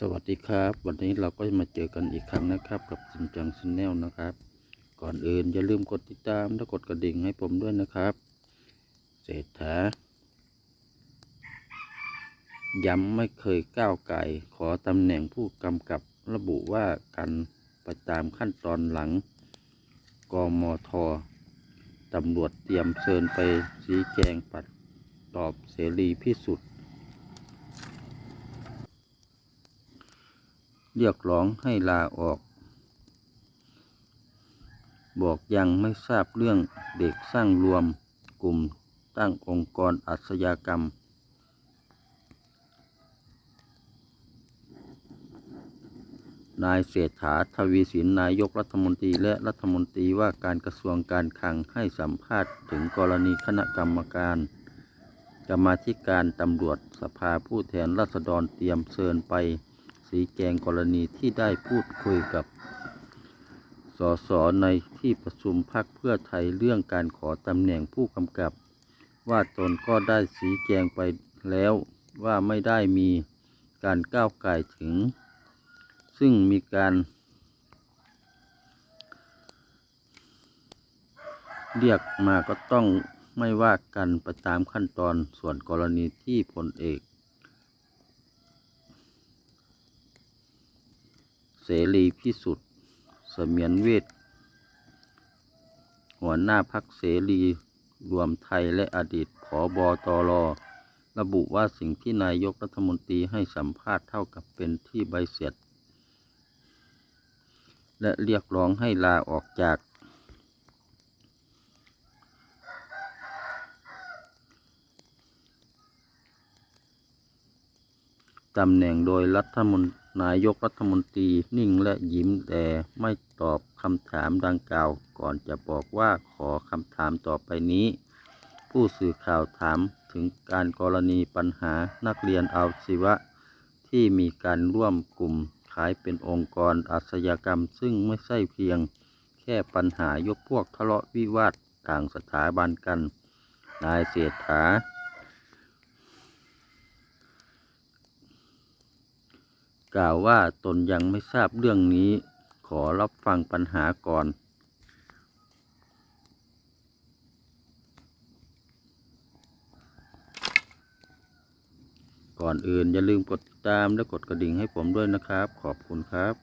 สวัสดีครับ วันนี้เราก็มาเจอกันอีกครั้งนะครับ กับจินจังชาแนลนะครับ ก่อนอื่นอย่าลืมกดติดตามและกดกระดิ่งให้ผมด้วยนะครับ เศรษฐาย้ำไม่เคยก้าวไก่ขอตำแหน่งผู้กำกับระบุว่าการไปตามขั้นตอนหลังกมทตำรวจเตรียมเชิญไปชี้แจงปัดตอบเสรีพิสุทธิ์ เรียกร้องให้ลาออก บอกยังไม่ทราบเรื่องเด็กสร้างรวมกลุ่มตั้งองค์กรอาชญากรรม นายเศรษฐาทวีสินนายกรัฐมนตรีและรัฐมนตรีว่าการกระทรวงการคลังให้สัมภาษณ์ถึงกรณีคณะกรรมการกรรมาธิการตำรวจสภาผู้แทนราษฎรเตรียมเชิญไป สีแจงกรณีที่ได้พูดคุยกับสสในที่ประชุมพักเพื่อไทยเรื่องการขอตำแหน่งผู้กำกับ ว่าตนก็ได้สีแจงไปแล้วว่าไม่ได้มีการก้าวไก่ถึง ซึ่งมีการ เรียกมาก็ต้องไม่ว่ากันไปตามขั้นตอนส่วนกรณีที่พลเอก เสรีพิสุทธิ์เสมียนเวทหัวหน้าพักเสรีรวมไทยและอดีตผอบอตรระบุว่าสิ่งที่นายกรัฐมนตรีให้สัมภาษณ์เท่ากับเป็นที่ใบเสร็จ และเรียกร้องให้ลาออกจากตำแหน่งโดยรัฐมนตรี นายกรัฐมนตรีนิ่งและยิ้มแต่ไม่ตอบคำถามดังกล่าว ก่อนจะบอกว่าขอคำถามต่อไปนี้ ผู้สื่อข่าวถามถึงการกรณีปัญหานักเรียนอาชีวะ ที่มีการร่วมกลุ่มขายเป็นองค์กรอาชญากรรม ซึ่งไม่ใช่เพียง แค่ปัญหายกพวกทะเลาะวิวาทต่างสถาบันกัน นายเศรษฐา กล่าวว่าตนยังไม่ทราบเรื่องนี้ ขอรับฟังปัญหาก่อน ก่อนอื่นอย่าลืมกดติดตามและกดกระดิ่งให้ผมด้วยนะครับ ขอบคุณครับ